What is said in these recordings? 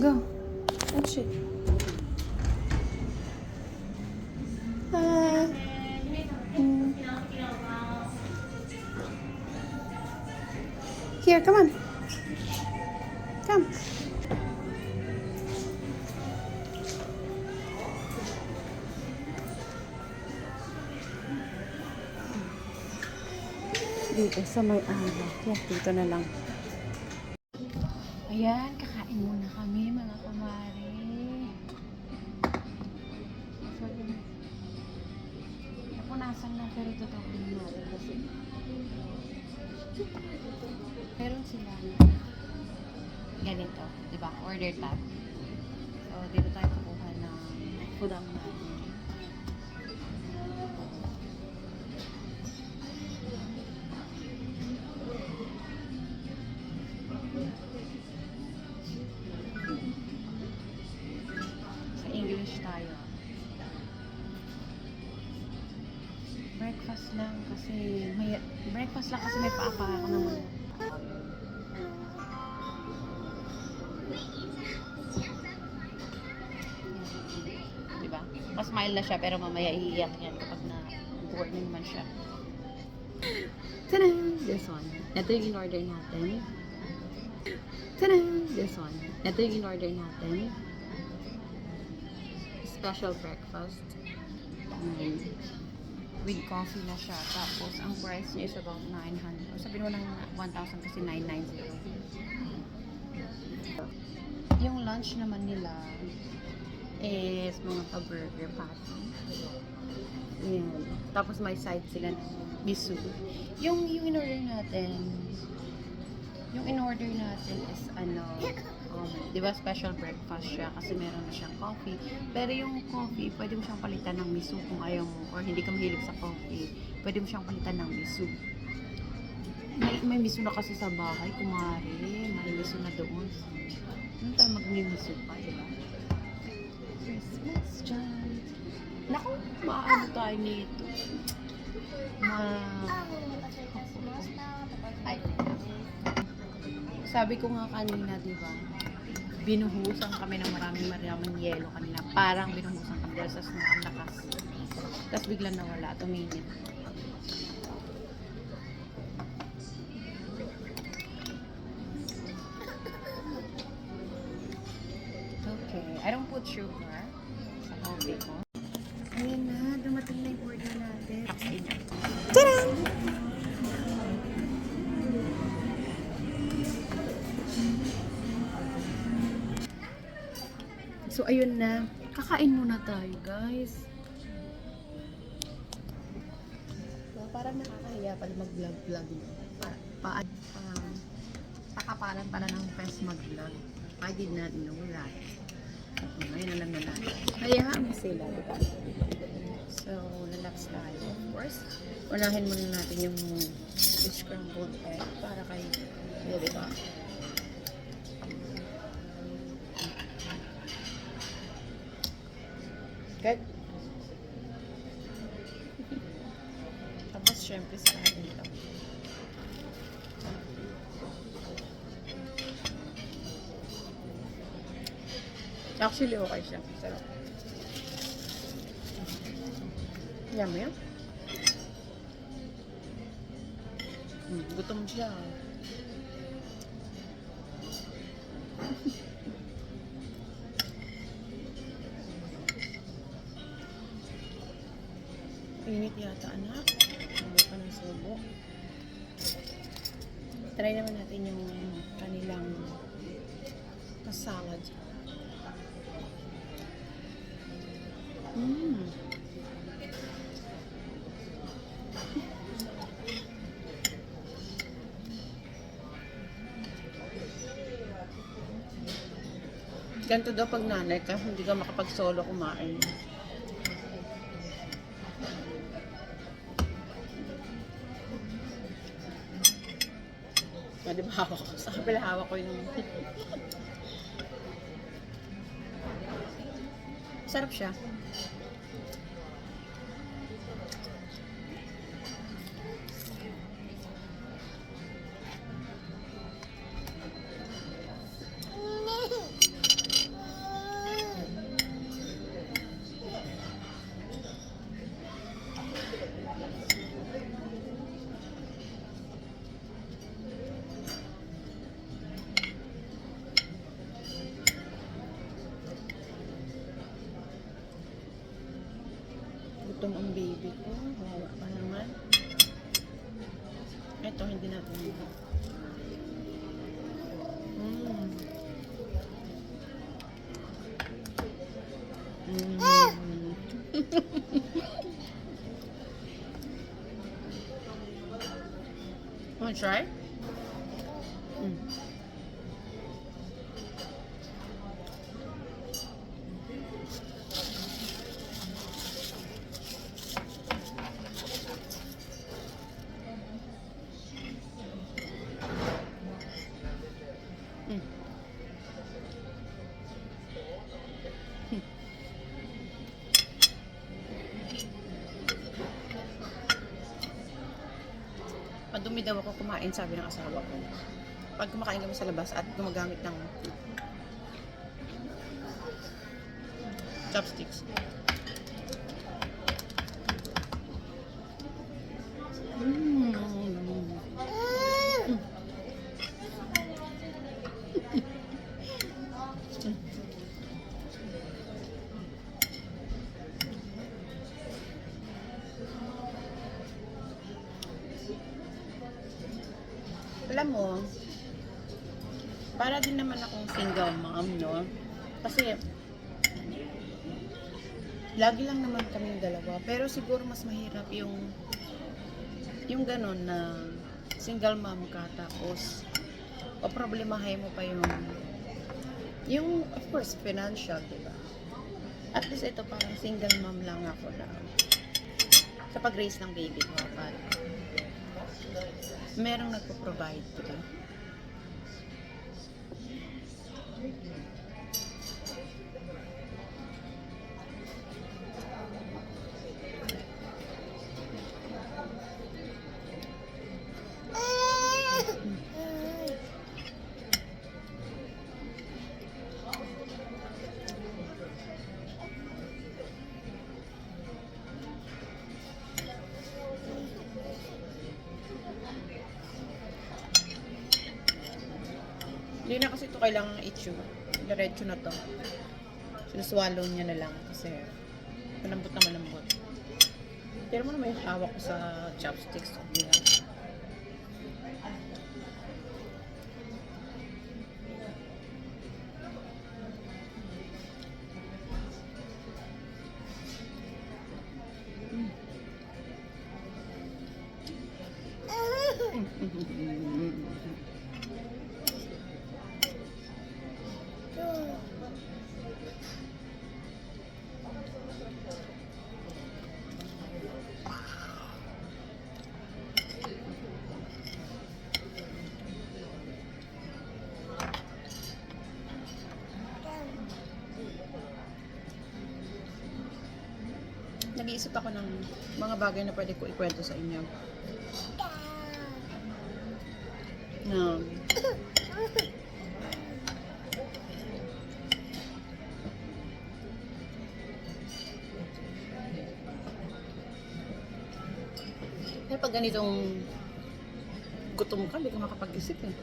Go. That's it. Hi. Mm. Here, come on. Come. Dito sa may ano. Kaya dito na lang. Ayan, kakain muna ka. Tutupin natin kasi meron sila ganito, di ba? Order tab. So, dito tayo kukuha ng food ang natin. Breakfast lang kasi may paapa ako naman. Di ba? Mas mild na siya pero mamaya iiyak yan kapag na bored na naman siya. Tada! This one. Ito yung in-order natin. Tada! This one. Ito yung in-order natin. Special breakfast. Mm. With coffee na siya. Tapos, ang price niya is about 900. O sabihin mo ng 1,000 kasi 990. Yung lunch naman nila is mga pa-burger patty. Ayan. Tapos may side sila ng miso. Yung, yung in-order natin, yung in-order natin is ano, di ba special breakfast siya kasi meron na siyang coffee. Pero yung coffee, pwede mo siyang palitan ng miso kung ayaw mo or hindi ka mahilig sa coffee. Pwede mo siyang palitan ng miso. May, may miso na kasi sa bahay, kumari. May miso na doon. Ano tayo mag-miso pa, di ba? Christmas dyan. Naku, maano tayo nito. Ma... Ay. Sabi ko nga kanina, di ba? Binuhusan kami ng maraming maraming yelo kanina. Parang binuhusan kami dahil sa snow ang lakas. Tapos biglang nawala, tumingin. Okay, I don't put sugar So, ayun na. Kakain muna tayo, guys. So, parang nakakahiya pala mag-vlog-vlog. Pa, pa, um, takapalan pala ng press mag-vlog. I did not know that. Okay, ngayon alam na natin. Hayaan mo sila, di? So, relax tayo, of course. Unahin muna natin yung scrambled egg para kay, di ba? Good. Tapos, syempre, sa atin ito. Actually, okay siya. Sarap. Yummy yan. Mm, gutom siya. Init yata, anak. Subo pa ng subo. Try naman natin yung kanilang salad. Mmm. Ganito daw pag nanay ka, hindi ka makapag-solo kumain. Ah, di ba hawak? Sa kabila hawak ko yung... Sarap siya. Gutom ang baby ko. Wawa pa naman. Ito, hindi natin dito. Mmm. Mmm. Wanna try? Madumi daw ako kumain, sabi ng asawa ko. Pag kumakain kami sa labas at gumagamit ng chopsticks. Yung ganun na single mom ka, tapos, o problemahin mo pa yung, yung, of course, financial, di ba? At least ito parang single mom lang ako na sa pag-raise ng baby ko. But, merong nagpo-provide, di ba? Hindi na kasi ito kailangan i-chew. Diretso na to. Sinuswallow niya na lang kasi malambot na malambot. Pero mo na may hawak ko sa chopsticks. Hindi Nag-iisip ako ng mga bagay na pwede ko ikwento sa inyo. Na, eh pag ganitong gutom ka, hindi ka makapag-isip eh.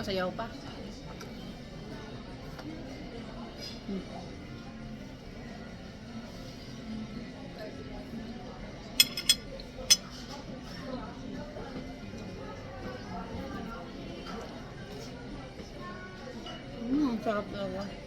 Masayaw-sayaw pa. Hmm. Mm, sarap talaga.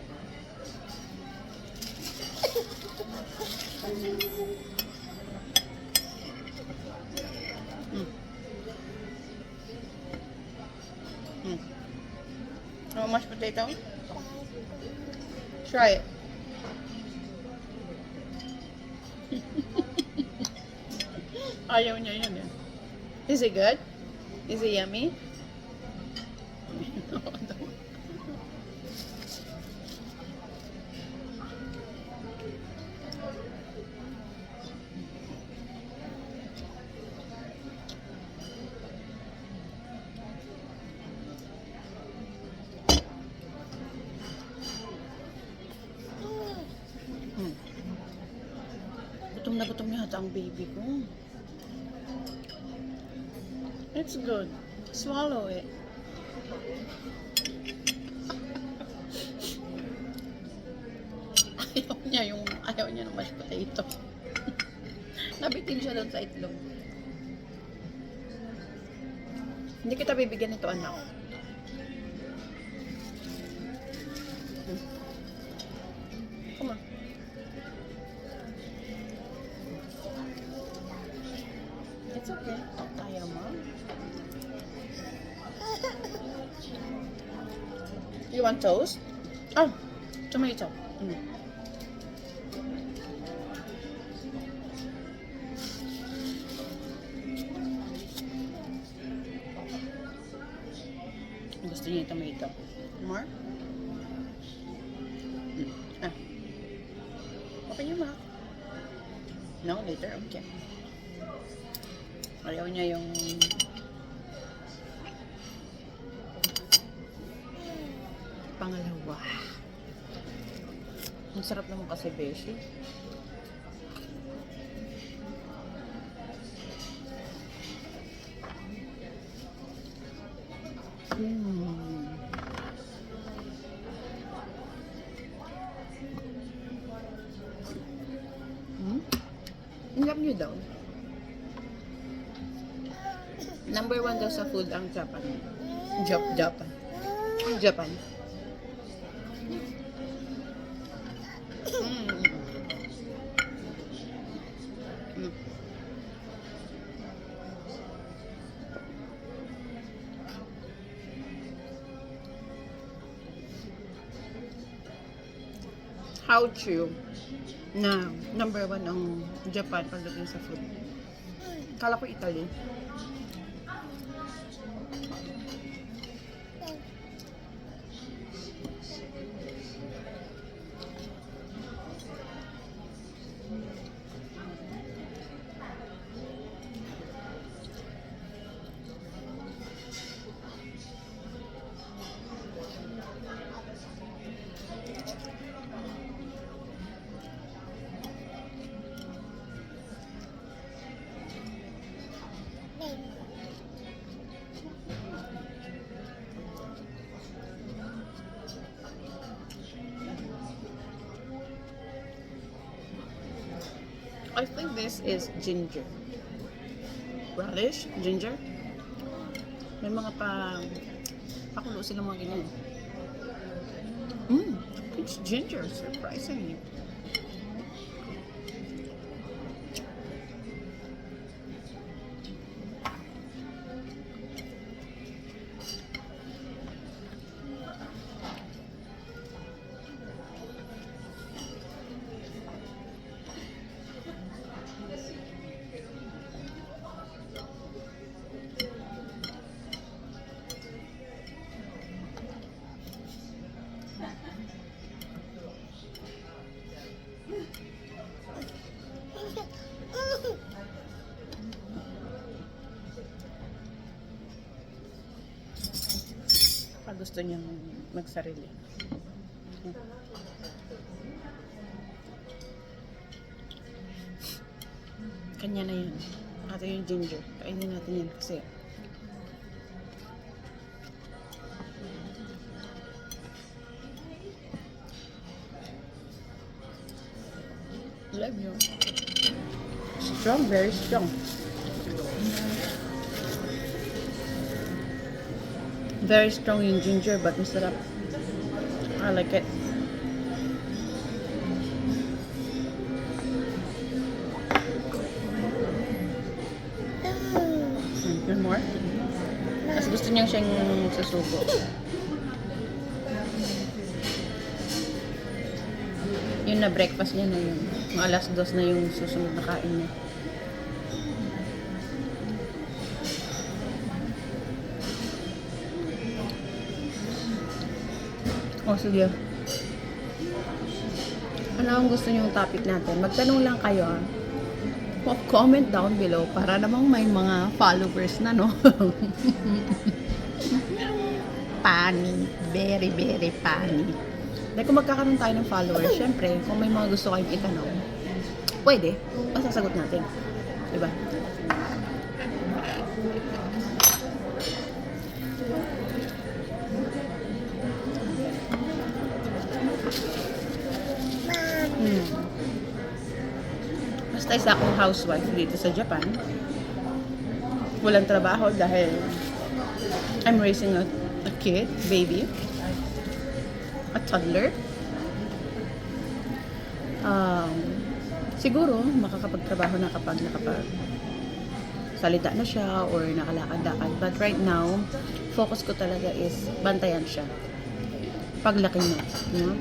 Try it. Ayaw niya yun eh. Is it good? Is it yummy? Gutom na gutom yata ang baby ko. It's good. Swallow it. ayaw niya yung, ayaw niya ng mashed potato. Nabitin siya doon sa itlog. Hindi kita bibigyan nito, anak. You want toast? Oh, tomato. Mm. Gusto niya yung tomato. More? Mm. Ah. Open your mouth. No, later. Okay. Ayaw niya yung pangalawa. Ang sarap naman kasi, Beshi. Mm. Hmm? Ang love. Number one daw sa food ang Japan. Jap Japan. Japan. Number one ang Japan pagdating sa food. Kala ko Italy. This is ginger. Radish, ginger. May mga pa pakulo sila mga ganyan. Mmm, it's ginger, surprisingly. Gusto niyang magsarili. Kanya na yun. Ito yung ginger. Kainin natin yan kasi Love you. Strong, very strong. Very strong yung ginger but masarap. I like it. Mm, One more? Mas gusto niyang siyang susubo. Yun na breakfast niya na yun. Alas dos na yung susunod na kain niya. O, sige. Ano ang gusto niyong topic natin? Magtanong lang kayo, ah. Comment down below para namang may mga followers na, no? pani. Very, very pani. Dahil kung magkakaroon tayo ng followers, syempre, kung may mga gusto kayong itanong, pwede. Masasagot natin. Diba? Isa akong housewife dito sa Japan. Walang trabaho dahil I'm raising a, a kid, baby. A toddler. Um, siguro, makakapagtrabaho na kapag nakapag salita na siya or nakalakad-lakad. But right now, focus ko talaga is bantayan siya. Paglaki niya. You know?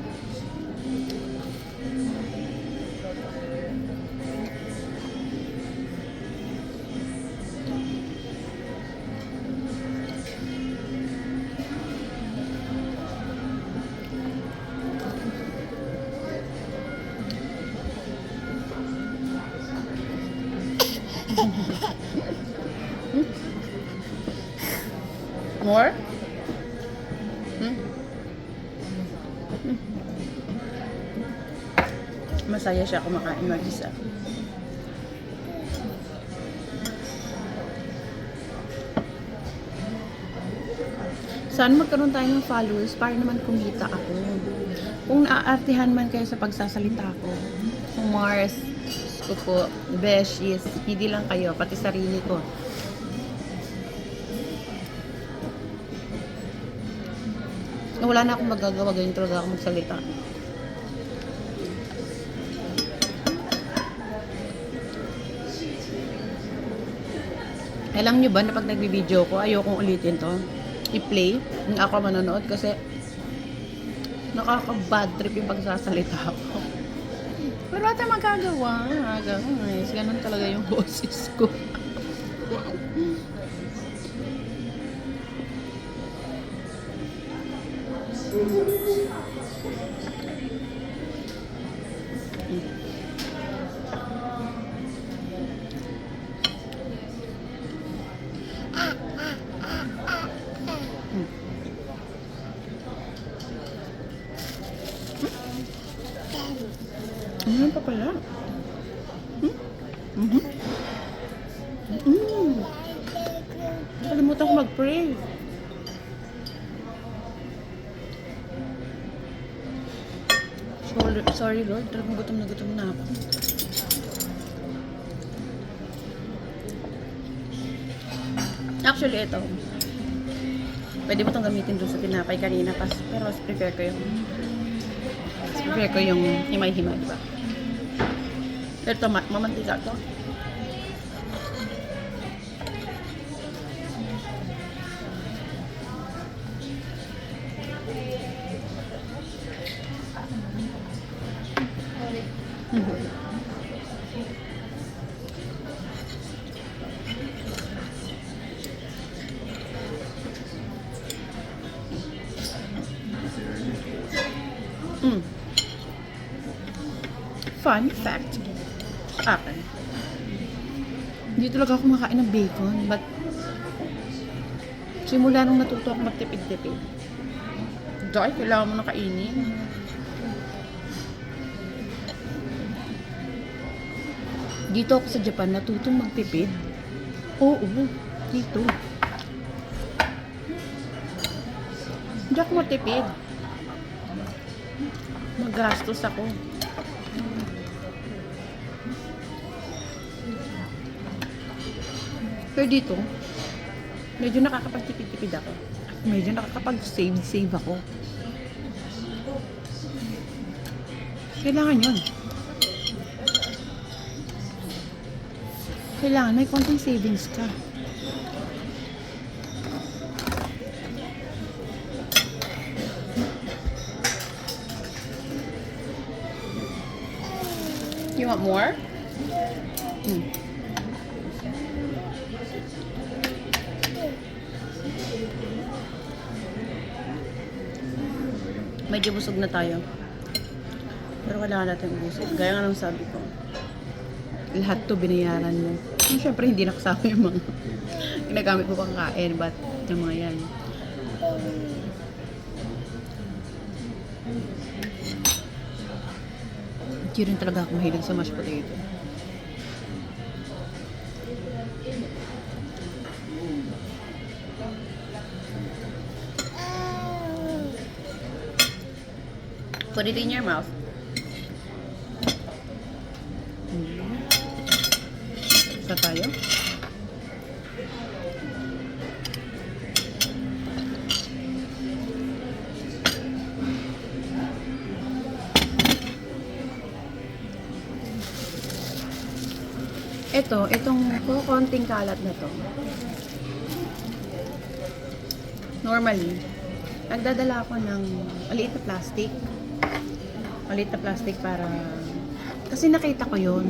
More? Hmm? Masaya siya kumakain mag-isa. Saan magkaroon tayo ng followers para naman kumita ako. Kung naaartihan man kayo sa pagsasalita ko. Mars, ko po, Beshies, hindi lang kayo, pati sarili ko. Na wala na akong magagawa, ganyan talaga ako magsalita. Alam nyo ba na pag nagbibideo ko, ayokong ulitin to. I-play, yung ako manonood kasi nakaka-bad trip yung pagsasalita ko. Pero tayong magagawa. Guys, ganun talaga yung boses ko. Ano pa pala? Hmm? Mhm. Sorry, Lord, talagang gutom na gutom na ako. Actually, ito. Pwede mo itong gamitin doon sa tinapay kanina, pas, pero mas prepare ko yung mas prepare ko yung himay-himay, di ba? Pero ito, ma- mamantika to. Mm. Fun fact. Akin. Hindi talaga ako makain ng bacon, but simula nung natuto ako magtipid-tipid. Dahil kailangan mo na kainin. Dito ako sa Japan natutong magtipid. Oo, dito. Hindi ako matipid. Magastos ako. Pero dito, medyo nakakapagtipid-tipid ako. Medyo nakakapag-save-save ako. Kailangan yun. Kailangan may konting savings ka. You want more? Mm. Medyo busog na tayo. Pero kailangan natin ubusin. Gaya nga ng sabi ko. Lahat to binayaran mo. Yung syempre hindi nakasama yung mga ginagamit mo pang kain. But yung mga yan. Hindi rin talaga ako mahilig sa mashed potato. Put it in your mouth. Mm. Ito, itong konting kalat na to. Normally, nagdadala ako ng maliit na plastic. Maliit na plastic para... Kasi nakita ko yun.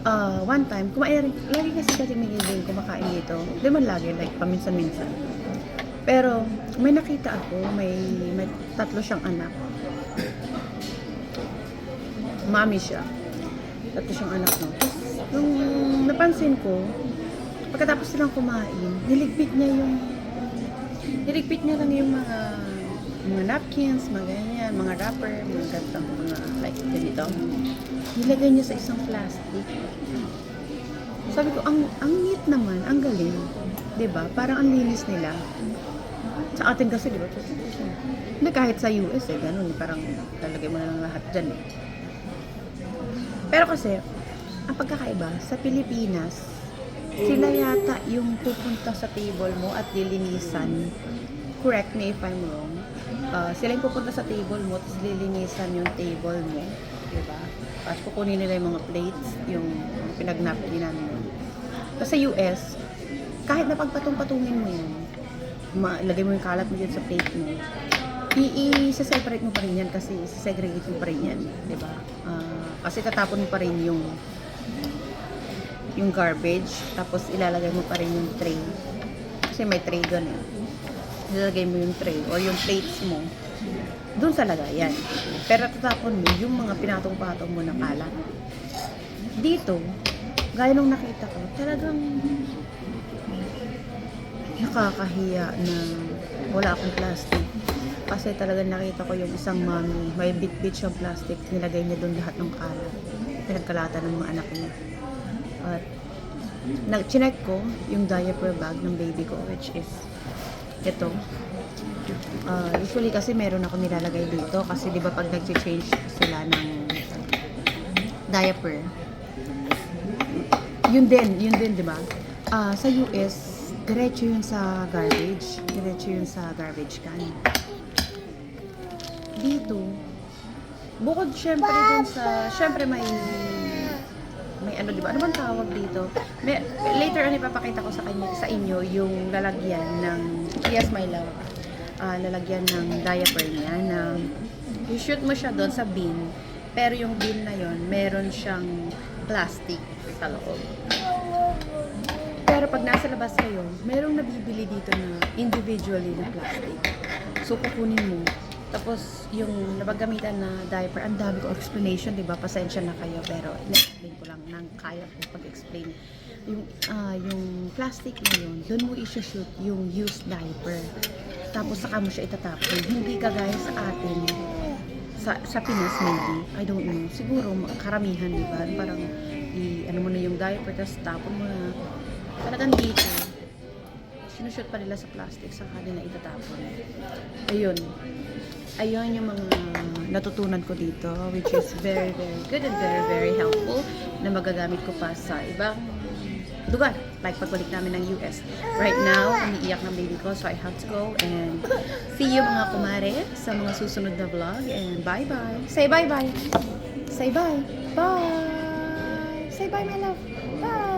Uh, one time, kumain lagi kasi kasi din kumakain dito. Di man lagi, like paminsan-minsan. Pero, may nakita ako, may, may tatlo siyang anak. Mami siya. Tatlo siyang anak, no? Tapos, nung napansin ko, pagkatapos silang kumain, niligpit niya yung niligpit niya lang yung mga mga napkins, mga ganyan, mga wrapper, mga gantong mga like ganito. Nilagay niya sa isang plastic. Sabi ko, ang ang neat naman, ang galing. ba? Parang ang linis nila. Sa atin kasi, di ba? Hindi, kahit sa US, eh, ganun. Parang talagay mo na lang lahat dyan. Eh. Pero kasi, ang pagkakaiba, sa Pilipinas, sila yata yung pupunta sa table mo at lilinisan. Correct me if I'm wrong. Uh, sila yung pupunta sa table mo, tapos lilinisan yung table mo. Diba? Tapos kukunin nila yung mga plates, yung pinagnapkinan mo. Tapos sa US, kahit na pagpatong-patungin mo yan, malagay mo yung kalat mo dyan sa plate mo, i-separate mo pa rin yan kasi segregate mo pa rin yan, di ba? Ah, kasi tatapon mo pa rin yung yung garbage, tapos ilalagay mo pa rin yung tray. Kasi may tray doon eh. Ilalagay mo yung tray or yung plates mo doon sa lagayan. Pero tatapon mo yung mga pinatong-patong mo na kalat. Dito, gaya nung nakita ko, talagang nakakahiya na wala akong plastic. Kasi talagang nakita ko yung isang mami, may bit-bit siyang plastic, nilagay niya doon lahat ng kalat. Pinagkalatan ng mga anak niya. At nag-check ko yung diaper bag ng baby ko, which is ito. Uh, usually kasi meron ako nilalagay dito kasi di ba pag nag-change sila ng diaper, yun din, yun din, di ba? Ah, sa US, diretso yun sa garbage. Diretso yun sa garbage can. Dito, bukod syempre dun sa, syempre may may ano di ba? Ano bang tawag dito? May, later on ipapakita ko sa kanya sa inyo yung lalagyan ng yes my love. Ah, lalagyan ng diaper niya na i-shoot mo siya doon sa bin. Pero yung bin na yon meron siyang plastic sa loob. Pero pag nasa labas kayo, merong nabibili dito na individually na plastic. So, kukunin mo. Tapos, yung napagamitan na diaper, ang dami ko explanation, di ba? Pasensya na kayo, pero in-explain ko lang nang kaya ko pag-explain. Yung, ah, yung plastic na yun, doon mo i-shoot yung used diaper. Tapos, saka mo siya itatapon. Hindi kagaya sa atin, sa, sa Pinas maybe, I don't know, siguro karamihan, di ba? Parang, i, ano mo na yung diaper, tapos tapon mo na. Talagang dito, sinushoot pa nila sa plastic sa kanila itatapon. Ayun. Ayun yung mga natutunan ko dito, which is very, very good and very, very helpful na magagamit ko pa sa ibang lugar. Like pagbalik namin ng US. Right now, umiiyak ng baby ko, so I have to go and see you mga kumare sa mga susunod na vlog. And bye-bye. Say bye-bye. Say bye. Bye. Say bye, my love. Bye.